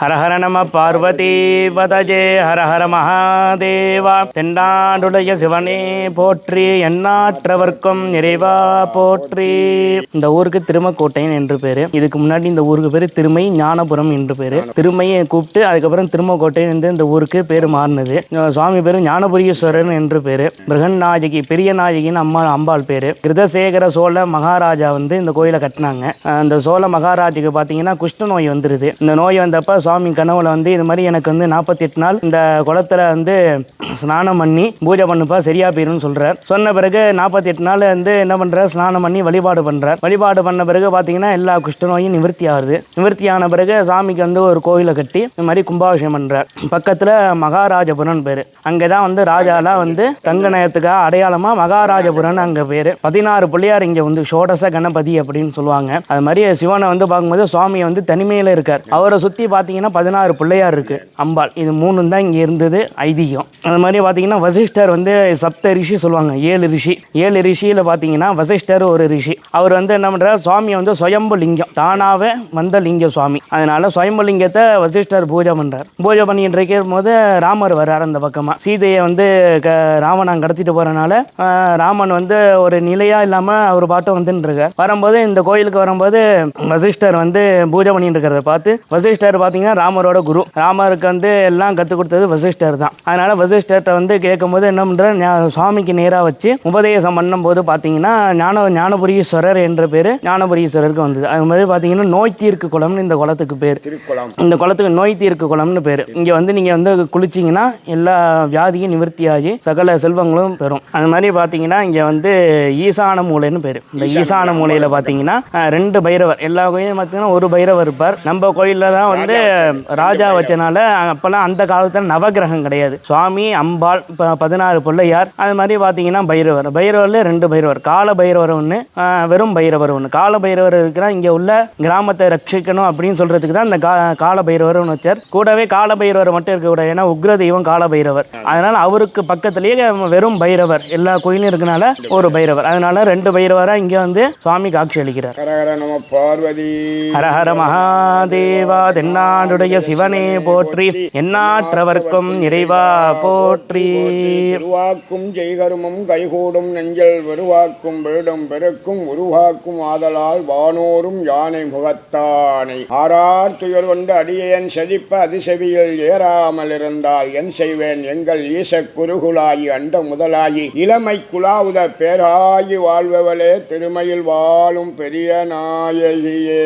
ஹர ஹர நம பார்வதி பதஜே ஹர ஹர மகாதேவா. தென்னாடுடைய சிவனே போற்றி எண்ணாற்றவர்க்கும் நிறைவா போற்றி. இந்த ஊருக்கு திருமக்கோட்டையன் என்று பேரு. இதுக்கு முன்னாடி இந்த ஊருக்கு பேரு திருமை ஞானபுரம் என்று பேரு. திருமையை கூப்பிட்டு அதுக்கப்புறம் திருமக்கோட்டையன் என்று இந்த ஊருக்கு பேர் மாறினது. சுவாமி பேரு ஞானபுரீஸ்வரன் என்று பேரு. பிரகன்நாயகி பெரிய நாயகின்னு அம்மா அம்பாள் பேரு. கிருதசேகர சோழ மகாராஜா வந்து இந்த கோயிலை கட்டினாங்க. அந்த சோழ மகாராஜுக்கு பார்த்தீங்கன்னா குஷ்ட நோய் வந்துருது. இந்த நோய் வந்தப்ப சுவாமி கனவுல வந்து இது மாதிரி எனக்கு வந்து நாற்பத்தெட்டு நாள் இந்த குளத்துல வந்து ஸ்நானம் பண்ணி பூஜை பண்ணுப்பா சரியா போயிரும்னு சொல்றார் சொன்ன பிறகு நாற்பத்தெட்டு நாள் வந்து என்ன பண்றார் ஸ்நானம் பண்ணி வழிபாடு பண்றார் வழிபாடு பண்ண பிறகு பார்த்தீங்கன்னா எல்லா குஷ்ட நோயும் நிவர்த்தி ஆகுது. நிவர்த்தி ஆன பிறகு சாமிக்கு வந்து ஒரு கோயிலை கட்டி இந்த மாதிரி கும்பாபிஷேகம் பண்றார் பக்கத்துல மகாராஜபுரம் பேரு. அங்கதான் வந்து ராஜாலாம் வந்து தங்க நயத்துக்காக அடையாளமா மகாராஜபுரம் அங்க பேரு. பதினாறு பிள்ளையார் இங்க வந்து ஷோடச கணபதி அப்படின்னு சொல்லுவாங்க. அது மாதிரி சிவனை வந்து பார்க்கும்போது சுவாமி வந்து தனிமையில இருக்கார். அவரை சுத்தி பார்த்தீங்கன்னா பதினாறு பிள்ளையார் இருக்கு. அம்பாள். இது மூணு தான் இங்கே இருந்தது ஐதீகம். அது மாதிரி பார்த்தீங்கன்னா வசிஷ்டர் வந்து சப்த ரிஷி சொல்லுவாங்க. ஏழு ரிஷி. ஏழு ரிஷியில் பார்த்தீங்கன்னா வசிஷ்டர் ஒரு ரிஷி. அவர் வந்து என்ன பண்ணுறார் சுவாமி வந்து சுயம்பு லிங்கம். தானாவே வந்த லிங்க சுவாமி. அதனால் சுயம்பு லிங்கத்தை வசிஷ்டர் பூஜை பண்ணுறார் பூஜை பண்ணிட்டு இருக்கும் போது ராமர் வர்றார் அந்த பக்கமாக சீதையை வந்து க ராவணன் கடத்திட்டு போகிறனால ராமன் வந்து ஒரு நிலையாக இல்லாமல் அவர் பாட்டும் வந்துட்டு இருக்கார். வரும்போது இந்த கோயிலுக்கு வரும்போது வசிஷ்டர் வந்து பூஜை பண்ணிட்டு இருக்கிறத பார்த்து வசிஷ்டர் பார்த்தீங்கன்னா ராமரோட குரு. ராமருக்கு வந்து எல்லாம் கற்றுக் கொடுத்தது வசிஷ்டர் தான். அதனால வசிஷ்டர்கிட்ட வந்து கேட்கும்போது என்ன ஞா- சுவாமிக்கு நேராக வச்சு உபதேசம் பண்ணும்போது பார்த்தீங்கன்னா ஞான ஞானபுரீஸ்வரர் என்ற பேர் ஞானபுரீஸ்வரருக்கு வந்தது. அது மாதிரி பார்த்தீங்கன்னா நோய் தீர்க்கு குளம்னு இந்த குளத்துக்கு பேர். இந்த குளத்துக்கு நோய் தீர்க்கு குளம்னு பேர். இங்கே வந்து நீங்கள் வந்து குளிச்சிங்கன்னா எல்லா வியாதியும் நிவர்த்தியாகி சகல செல்வங்களும் பெறும். அது மாதிரி பார்த்தீங்கன்னா இங்கே வந்து ஈசான மூலைன்னு பேர். இந்த ஈசான மூலையில் பார்த்தீங்கன்னா ரெண்டு பைரவர். எல்லா கோயிலும் பார்த்தீங்கன்னா ஒரு பைரவர் இருப்பார். நம்ம கோயிலில் தான் வந்து ராஜா வச்சனால அப்போல்லாம் அந்த காலத்தில் நவகிரகம் கிடையாது. சுவாமி அம்பாள் இப்போ பதினாறு பிள்ளையார். அது மாதிரி பார்த்தீங்கன்னா பைரவர். பைரவரில் ரெண்டு பைரவர். கால பைரவர் ஒன்று வெறும் பைரவர் ஒன்று கால பைரவர் இருக்கிற இங்கே உள்ள கிராமத்தை ரட்சிக்கணும் அப்படின்னு சொல்கிறதுக்கு தான் இந்த கா கால பைரவர்னு வச்சார் கூடவே கால பைரவர் மட்டும் இருக்கக்கூடாது ஏன்னா உக்ர தெய்வம் கால பைரவர். அதனால் அவருக்கு பக்கத்துலேயே வெறும் பைரவர். எல்லா கோயிலும் இருக்கனால ஒரு பைரவர். அதனால ரெண்டு பைரவராக இங்கே வந்து சுவாமி காட்சி அளிக்கிறார். ஹர ஹர மகாதேவா தென்னாடுடைய சிவனே போற்றி எண்ணாற்றவர்க்கும் இறைவா போற்றி. திருவாக்கும் ஜெய்கருமம் கைகூடும் நெஞ்சல் வருவாக்கும் வேடும் பெருக்கும் உருவாக்கும் ஆதலால் வானோரும் யானை முகத்தானை. ஆறார் துயர் கொண்டு அடியேன் செழிப்ப அதிசெவியில் ஏறாமல் இருந்தால் என் செய்வேன் எங்கள் ஈச குருகுலாயி அண்ட முதலாயி. இளமை குலாவுத பேராகி வாழ்பவளே திருமையில் வாழும் பெரிய நாயகியே.